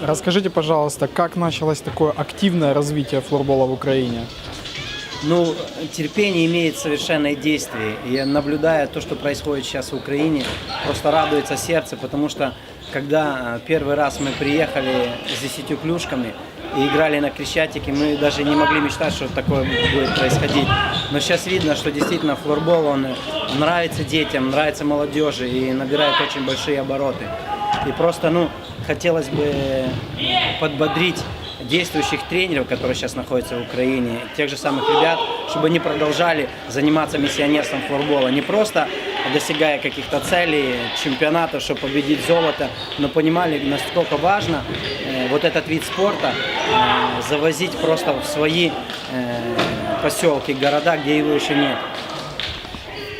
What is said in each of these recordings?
Расскажите, пожалуйста, как началось такое активное развитие флорбола в Украине? Ну, терпение имеет совершенное действие. И наблюдая то, что происходит сейчас в Украине, просто радуется сердце, потому что когда э, первый раз мы приехали с десятью клюшками и играли на Крещатике, мы даже не могли мечтать, что такое будет происходить. Но сейчас видно, что действительно флорбол, он нравится детям, нравится молодежи и набирает очень большие обороты. И просто, ну, хотелось бы подбодрить действующих тренеров, которые сейчас находятся в Украине, тех же самых ребят, чтобы они продолжали заниматься миссионерством флорбола. Не просто достигая каких-то целей, чемпионатов, чтобы победить золото, но понимали, насколько важно э, вот этот вид спорта э, завозить просто в свои э, поселки, города, где его еще нет.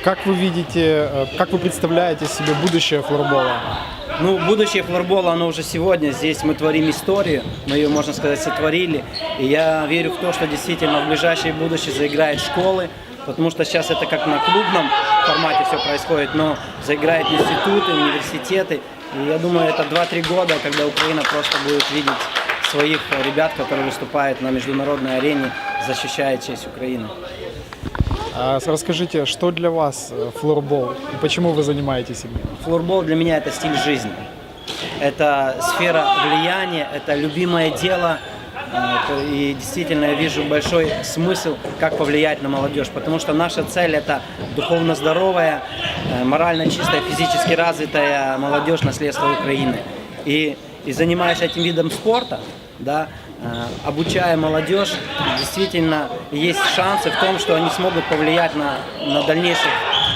Как вы видите, э, как вы представляете себе будущее флорбола? Ну, будущее флорбола, оно уже сегодня. Здесь мы творим историю, мы ее, можно сказать, сотворили. И я верю в то, что действительно в ближайшее будущее заиграют школы, потому что сейчас это как на клубном формате все происходит, но заиграют институты, университеты. И я думаю, это 2-3 года, когда Украина просто будет видеть своих ребят, которые выступают на международной арене, защищая честь Украины. А Расскажите, что для вас э, флорбол и почему вы занимаетесь им? Флорбол для меня это стиль жизни. Это сфера влияния, это любимое дело. Э, И действительно я вижу большой смысл, как повлиять на молодежь. Потому что наша цель это духовно здоровая, э, морально чистая, физически развитая молодежь наследства Украины. И, и занимаясь этим видом спорта, да, э, обучая молодежь, действительно есть шансы в том, что они смогут повлиять на, на дальнейших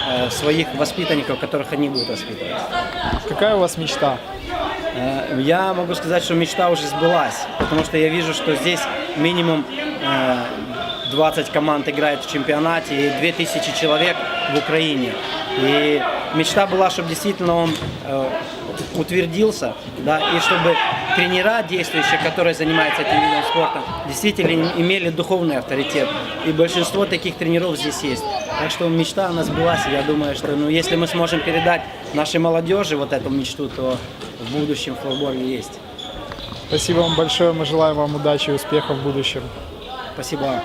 э, своих воспитанников, которых они будут воспитывать. Какая у вас мечта? Э, Я могу сказать, что мечта уже сбылась, потому что я вижу, что здесь минимум э, 20 команд играет в чемпионате и 2000 человек в Украине. И мечта была, чтобы действительно он утвердился, да, и чтобы тренера действующие, которые занимаются этим видом спорта, действительно им- имели духовный авторитет. И большинство таких тренеров здесь есть. Так что мечта у нас сбылась. Я думаю, что ну, если мы сможем передать нашей молодежи вот эту мечту, то в будущем флорболе есть. Спасибо вам большое, мы желаем вам удачи и успехов в будущем. Спасибо.